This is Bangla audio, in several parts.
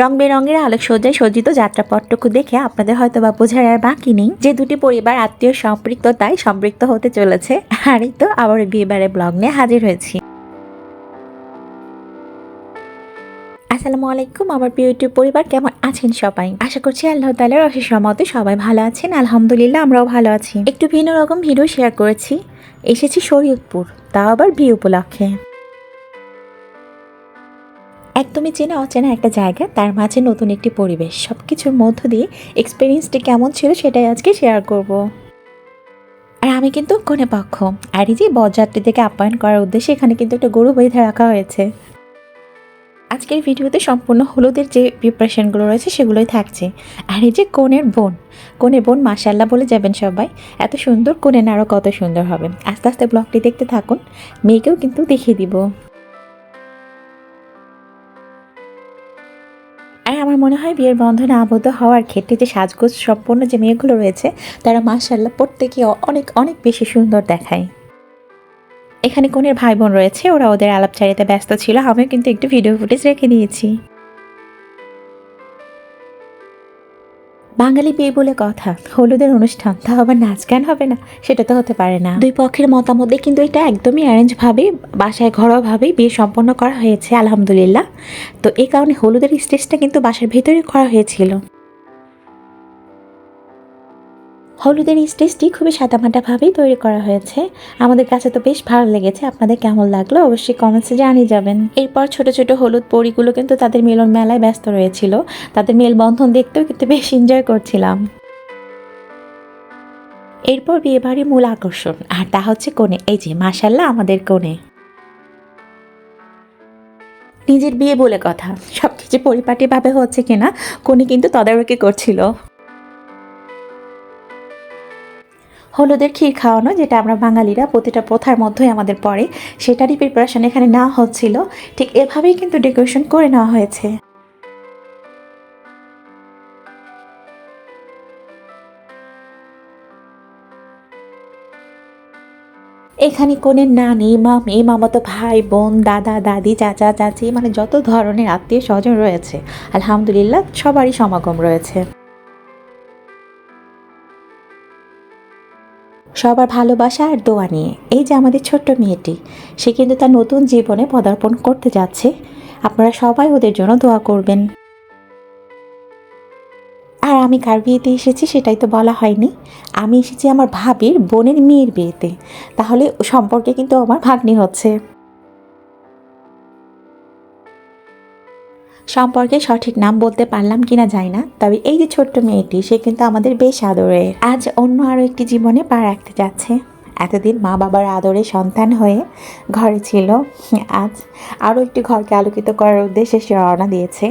রং বেরঙের আলোকসজ্জায় সজ্জিত যাত্রাপটটুকু দেখে আপনাদের হয়তো বা বোঝার আর বাকি নেই যে দুটি পরিবার আত্মীয় সম্পৃক্ততায় সম্পৃক্ত হতে চলেছে। আর তো আবার বিয়েবারে ব্লগ নিয়ে হাজির হয়েছি। আসসালামু আলাইকুম, আমার প্রিয় ইউটিউব পরিবার, কেমন আছেন সবাই? আশা করছি আল্লাহ তালার অশেষ রহমতে সবাই ভালো আছেন। আলহামদুলিল্লাহ, আমরাও ভালো আছি। একটু ভিন্ন রকম ভিডিও শেয়ার করেছি। এসেছি শরীয়তপুর, তাও আবার বিয়ে উপলক্ষে। একদমই চেনা অচেনা একটা জায়গা, তার মাঝে নতুন একটি পরিবেশ। সব কিছুর মধ্য দিয়ে এক্সপিরিয়েন্সটি কেমন ছিল সেটাই আজকে শেয়ার করব। আর আমি কিন্তু কোনে পক্ষ। আর এই যে বরযাত্রী থেকে আপ্যায়ন করার উদ্দেশ্যে এখানে কিন্তু একটা গরু বেঁধে রাখা হয়েছে। আজকের ভিডিওতে সম্পূর্ণ হলুদের যে প্রিপারেশনগুলো রয়েছে সেগুলোই থাকছে। আর এই যে কোনের বোন কোনের বোন মাসাল্লাহ বলে যাবেন সবাই, এত সুন্দর কোনের আরও কত সুন্দর হবে। আস্তে আস্তে ব্লগটি দেখতে থাকুন, মেয়েকেও কিন্তু দেখিয়ে দিব। আর আমার মনে হয় বিয়ের বন্ধনে আবদ্ধ হওয়ার ক্ষেত্রে যে সাজগোজ সম্পন্ন যে মেয়েগুলো রয়েছে, তারা মাসাল্লাহ প্রত্যেকে অনেক অনেক বেশি সুন্দর দেখায়। এখানে কোনের ভাই বোন রয়েছে, ওরা ওদের আলাপচারিতে ব্যস্ত ছিল, আমিও কিন্তু একটু ভিডিও ফুটেজ রেখে দিয়েছি। বাঙালি বিয়ে বলে কথা, হলুদের অনুষ্ঠান, তা আবার নাচ গান হবে না? সেটা তো হতে পারে না। দুই পক্ষের মতামতে কিন্তু এটা একদমই অ্যারেঞ্জ ভাবে, বাসায় ঘরোয়াভাবেই বিয়ে সম্পন্ন করা হয়েছে, আলহামদুলিল্লাহ। তো এই কারণে হলুদের স্টেজটা কিন্তু বাসার ভেতরে করা হয়েছিল। হলুদের স্টেজটি খুবই সাদামাটাভাবেই তৈরি করা হয়েছে। আমাদের কাছে তো বেশ ভালো লেগেছে। আপনাদের কেমন লাগল অবশ্যই কমেন্টসে জানিয়ে যাবেন। এরপর ছোট ছোট হলুদ পরিগুলো কিন্তু তাদের মিলন মেলায় ব্যস্ত রয়েছিল। তাদের মেলবন্ধন দেখতেও কিন্তু বেশ এনজয় করছিলাম। এরপর বিয়েবাড়ির মূল আকর্ষণ। আর তা হচ্ছে কোণে। এই যে মাসাল্লাহ আমাদের কোণে। নিজের বিয়ে বলে কথা। সব কিছু পরিপাটিভাবে হচ্ছে কিনা, কোণে কিন্তু তদারকি করছিল। হলুদের ক্ষীর খাওয়ানো, যেটা আমরা বাঙালিরা প্রতিটা প্রথার মধ্যেই আমাদের পড়ে, সেটারই প্রিপারেশন এখানে না হচ্ছিল। ঠিক এভাবেই কিন্তু ডেকোরেশন করে নেওয়া হয়েছে। এখানে কোনের নানি, মামি, মামাতো ভাই, বোন, দাদা, দাদি, চাচা, চাচি মানে যত ধরনের আত্মীয় স্বজন রয়েছে, আলহামদুলিল্লাহ সবারই সমাগম রয়েছে। সবার ভালোবাসা আর দোয়া নিয়ে। এই যে আমাদের ছোট্ট মেয়েটি, সে কিন্তু তার নতুন জীবনে পদার্পণ করতে যাচ্ছে। আপনারা সবাই ওদের জন্য দোয়া করবেন। আর আমি কার বিয়েতে এসেছি সেটাই তো বলা হয়নি। আমি এসেছি আমার ভাবির বোনের মেয়ের বিয়েতে। তাহলে সম্পর্কে কিন্তু আমার ভাগ্নি হচ্ছে। সম্পর্কে সঠিক নাম বলতে পারলাম কিনা যায় না, তবে এই যে ছোট্ট মেয়েটি, সে কিন্তু আমাদের বেশ আদরে আজ অন্য আরও একটি জীবনে পা রাখতে যাচ্ছে। এতদিন মা বাবার আদরে সন্তান হয়ে ঘরে ছিল। আজ আরও একটি ঘরকে আলোকিত করার উদ্দেশ্যে সে রওনা দিয়েছে।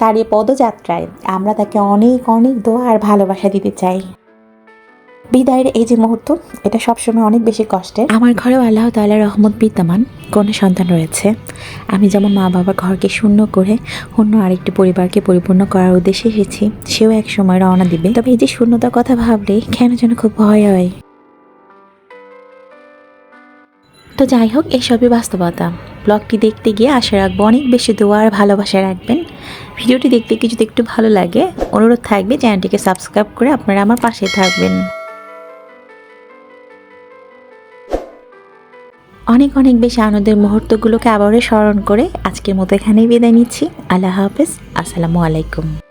তার এই পদযাত্রায় আমরা তাকে অনেক অনেক দোয়া আর ভালোবাসা দিতে চাই। বিদায়ের এই যে মুহূর্ত, এটা সবসময় অনেক বেশি কষ্টের। আমার ঘরেও আল্লাহ তাল্লাহ রহমত বিদ্যমান, কোনো সন্তান রয়েছে। আমি যেমন মা বাবার ঘরকে শূন্য করে অন্য আরেকটি পরিবারকে পরিপূর্ণ করার উদ্দেশ্যে এসেছি, সেও এক সময় রওনা দিবে। তবে এই যে শূন্যতার কথা ভাবলে কেন যেন খুব ভয় হয়। তো যাই হোক, এসবই বাস্তবতা। ব্লগটি দেখতে গিয়ে আশা রাখব অনেক বেশি দোয়া আর ভালোবাসা রাখবেন। ভিডিওটি দেখতে যদি একটু ভালো লাগে, অনুরোধ থাকবে চ্যানেলটিকে সাবস্ক্রাইব করে আপনারা আমার পাশে থাকবেন। অনেক অনেক বেশি আনন্দের মুহূর্তগুলোকে আবারও স্মরণ করে আজকের মতো এখানেই বিদায় নিচ্ছি। আল্লাহ হাফেজ। আসসালামু আলাইকুম।